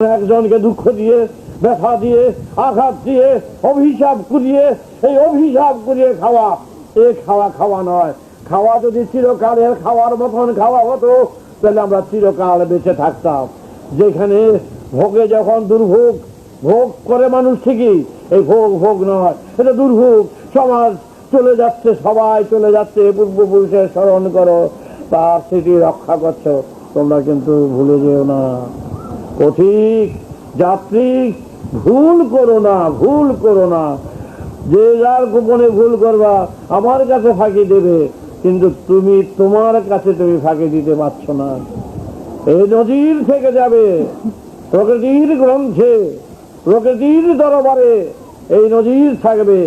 একজনকে দুঃখ দিয়ে, ব্যথা দিয়ে, আঘাত দিয়ে, অভিশাপ করিয়ে এই অভিশাপ করিয়ে খাওয়া, এ খাওয়া খাওয়া নয়। খাওয়া যদি চিরকালের খাওয়ার মতন খাওয়া হতো, তাহলে আমরা চিরকাল বেঁচে থাকতাম। যেখানে ভোগে যখন দুর্ভোগ, ভোগ করে মানুষ ঠিকই, এই ভোগ ভোগ নয়, এটা দুর্ভোগ। সমাজ চলে যাচ্ছে, সবাই চলে যাচ্ছে, পূর্বপুরুষের স্মরণ করো, তার স্মৃতি রক্ষা করছ, তোমরা কিন্তু ভুলে যেও না। পথিক যাত্রী ভুল করো না, ভুল করো না। যে যার গোপনে ভুল করবা, আমার কাছে ফাঁকি দেবে, কিন্তু তুমি তোমার কাছে তুমি ফাঁকি দিতে পারছ না। এই নদীর থেকে যাবে, প্রকৃতির গ্রন্থে, প্রকৃতির দরবারে এই নদীর থাকবে।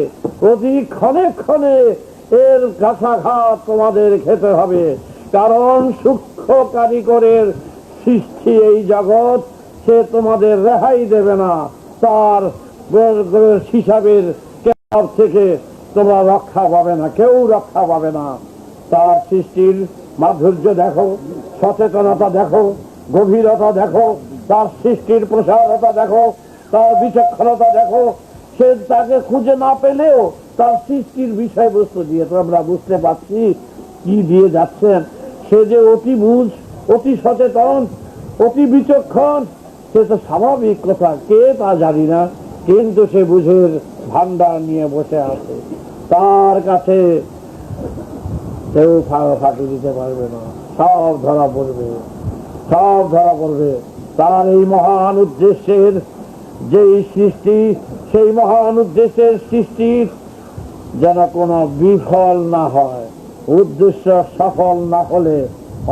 প্রতি ক্ষণে ক্ষণে এর কাছাঘাত তোমাদের খেতে হবে, কারণ সূক্ষ্ম কারিগরের সৃষ্টি এই জগৎ। সে তোমাদের রেহাই দেবে না। তার হিসাবের কেতাব থেকে তোমরা রক্ষা পাবে না, কেউ রক্ষা পাবে না। তার সৃষ্টির মাধুর্য দেখো, সচেতনতা দেখো, গভীরতা দেখো, তার সৃষ্টির প্রসারতা দেখো, তার বিচক্ষণতা দেখো। সে তাকে খুঁজে না পেলেও তার সৃষ্টির বিষয়বস্তু দিয়ে তো আমরা বুঝতে পারছি কি দিয়ে যাচ্ছেন। সে যে অতি বুঝ, অতি সচেতন, অতি বিচক্ষণ সে তো স্বাভাবিক কথা। কে তা জানি না, কিন্তু সে বুঝের ভান্ডার নিয়ে বসে আছে। তার কাছে কেউ ফাঁকি দিতে পারবে না। সব ধরা পড়বে, সব ধরা পড়বে। তার এই মহান উদ্দেশ্যের যেই সৃষ্টি, সেই মহান উদ্দেশ্যের সৃষ্টির যেন কোনো বিফল না হয়। উদ্দেশ্য সফল না হলে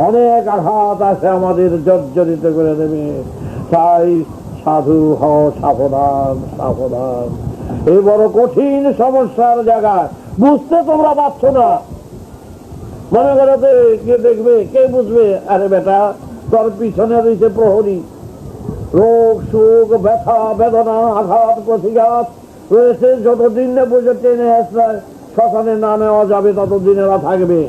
অনেক আঘাত আছে আমাদের জর্জরিত করে দেবে। তাই সাধু হও সাবধান সাবধান। এই বড় কঠিন সমস্যার জায়গায়। বুঝতে তোমরা পারছ না। মনে করো কে দেখবে, কে বুঝবে? আরে বেটা, তোর পিছনে রয়েছে প্রহরী। রোগ, সুখ, ব্যথা, বেদনা, আঘাত, প্রতিঘাত। রয়েছে যতদিন না বুঝে টেনে আসলে শ্মশানে না নেওয়া যাবে ততদিন এরা থাকবে।